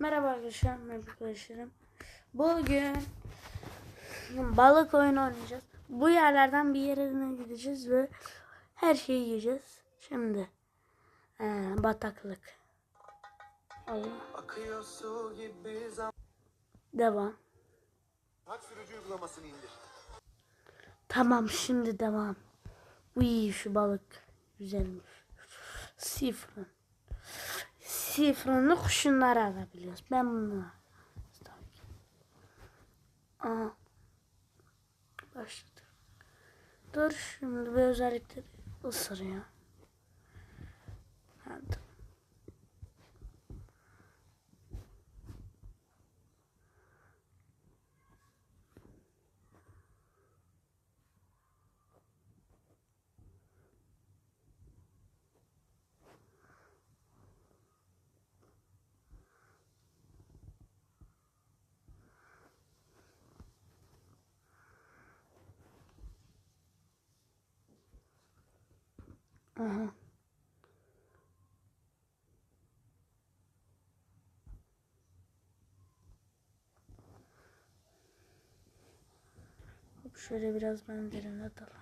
Merhaba arkadaşlar, merhaba arkadaşlarım. Bugün balık oyunu oynayacağız. Bu yerlerden bir yerine gideceğiz ve her şeyi yiyeceğiz. Şimdi ee, bataklık. Allah. Devam. Tamam şimdi devam. Uy şu balık güzelmiş. Sifron. Sifronlu kuşunları alabiliyoruz. Ben bunu. Aha. Başladı. Dur şimdi bir özellikleri ısırıyor. Hadi. Aha. Hop şöyle biraz ben derine dalayım.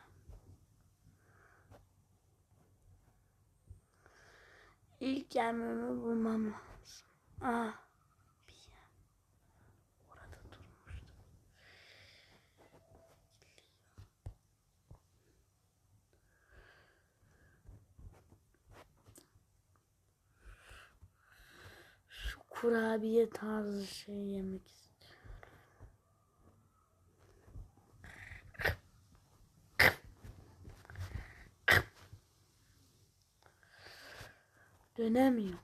İlk yerimi bulmam lazım. Aa, bir yer. Orada durmuştu. Şu kurabiye tarzı şey yemek istiyorum. Dönemiyor.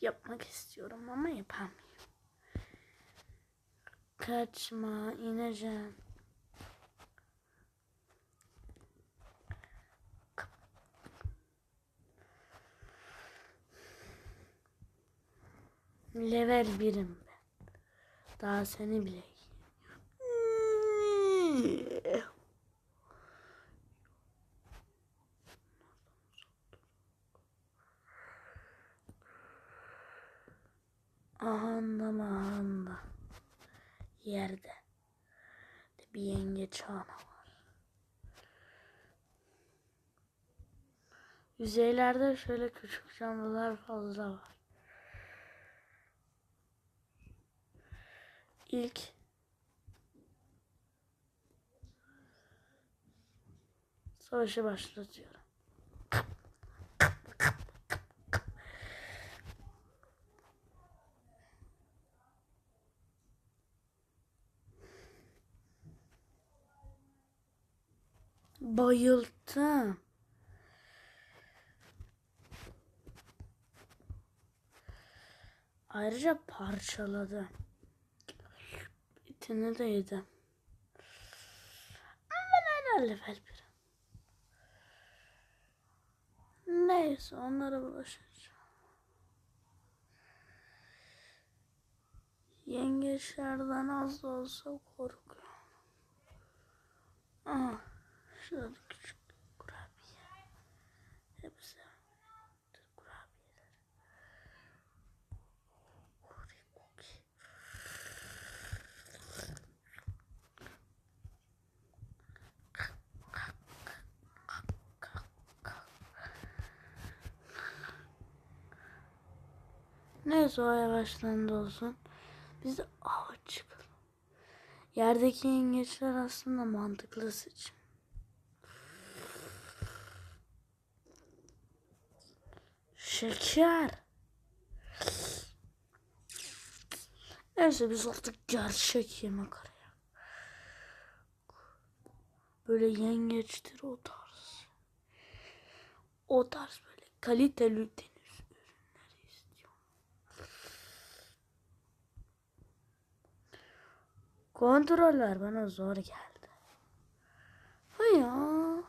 Yapmak istiyorum ama yapamıyorum. Kaçma, ineceğim. Level birim ben. Daha seni bile Ahanda mahanda yerde de bir yengeç ana var. Yüzeylerde şöyle küçük canlılar fazla var. İlk savaşı başlatıyorum. Bayıldım. Ayrıca parçaladı. İtini de yedi. Ama ben level bir. Neyse onlara bulaşacağım. Yengeçlerden az da olsa korkuyorum. Aha, şurada Neyse o yavaşlandı olsun. Biz ava çıkalım. Yerdeki yengeçler aslında mantıklı seçim. Şeker. Neyse biz artık gerçek yemek arayak. Böyle yengeçtir o tarz. O tarz böyle kaliteli Kontroller bana zor geldi. Hayır.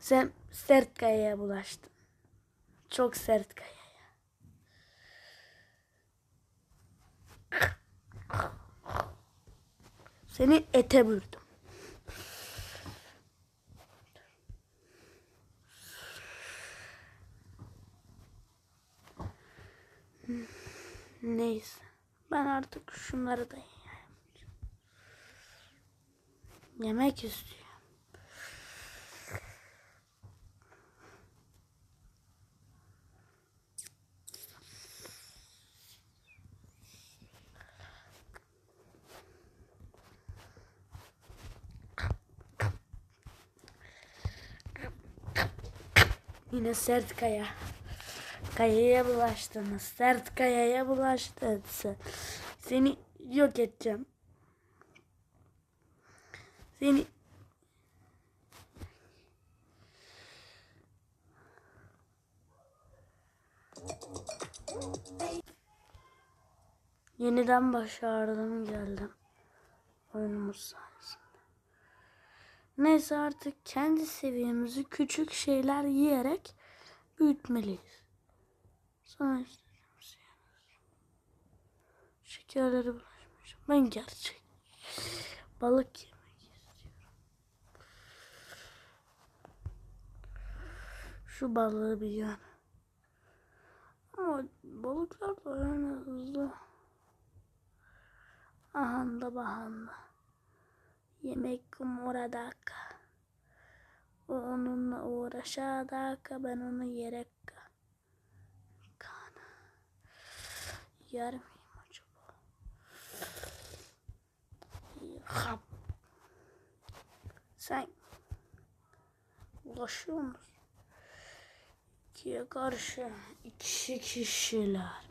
Sen sert kayaya bulaştın. Çok sert kayaya. Seni ete vurdum. Şunları da. Yemek istiyorum. Yine sert kaya. Kayaya bulaştınız. Sert kayaya bulaştın sen. Seni yok edeceğim. Seni Yeniden başardım geldim. Oyunumuz sayesinde. Neyse artık kendi seviyemizi küçük şeyler yiyerek büyütmeliyiz. Şey. Şekerleri bulaşmış. Ben gerçek balık yemek istiyorum. Şu balığı bir yan. Ama balıklar da öyle hızlı. Ahanda bahanda. Yemek orada. O onunla uğraşadak ben onu yerek kana. Yer Hap. Sen ulaşıyor musun? İkiye karşı iki kişiler.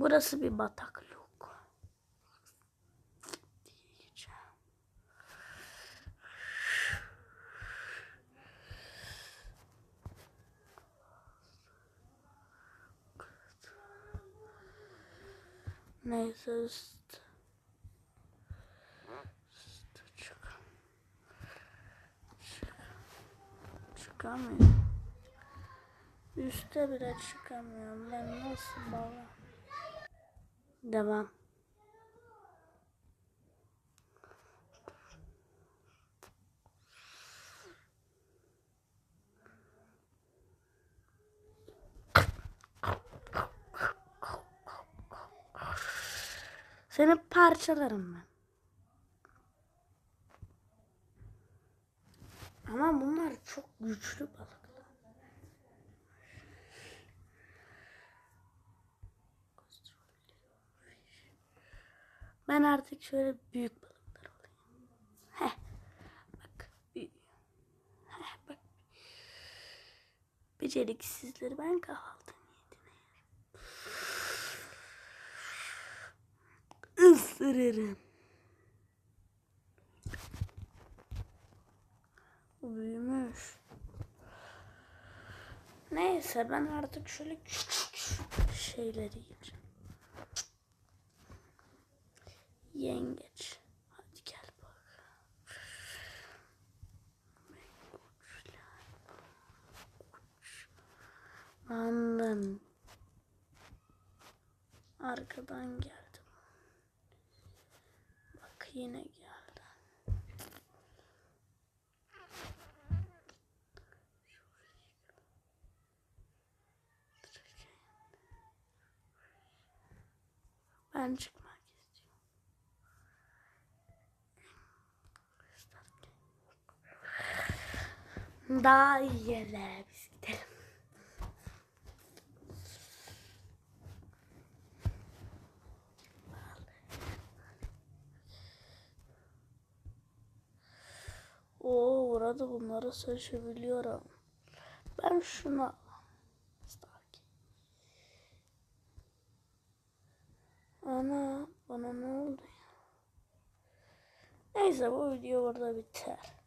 Burası bir bataklık. Diyeceğim. Neyse üst. Üste çık. Çık. Çıkamıyorum. Üste bile çıkamıyorum. Ben nasıl baba? Devam. Seni parçalarım ben. Ama bunlar çok güçlü balıklar. Ben artık şöyle büyük balıklar olayım. Heh. Bak. Heh, bak. Beceriksizleri ben kahvaltı niyetine. Isırırım. Büyümüş. Neyse ben artık şöyle küçük şeyleri yiyeceğim. Yengeç. Hadi gel bak. Anladım. Arkadan geldim. Bak yine geldi. Ben çıkmak istiyorum. Daha iyi yerlere biz gidelim. Oo burada bunları seçebiliyorum. Ben şuna. Ana bana ne oldu ya? Neyse bu video burada biter.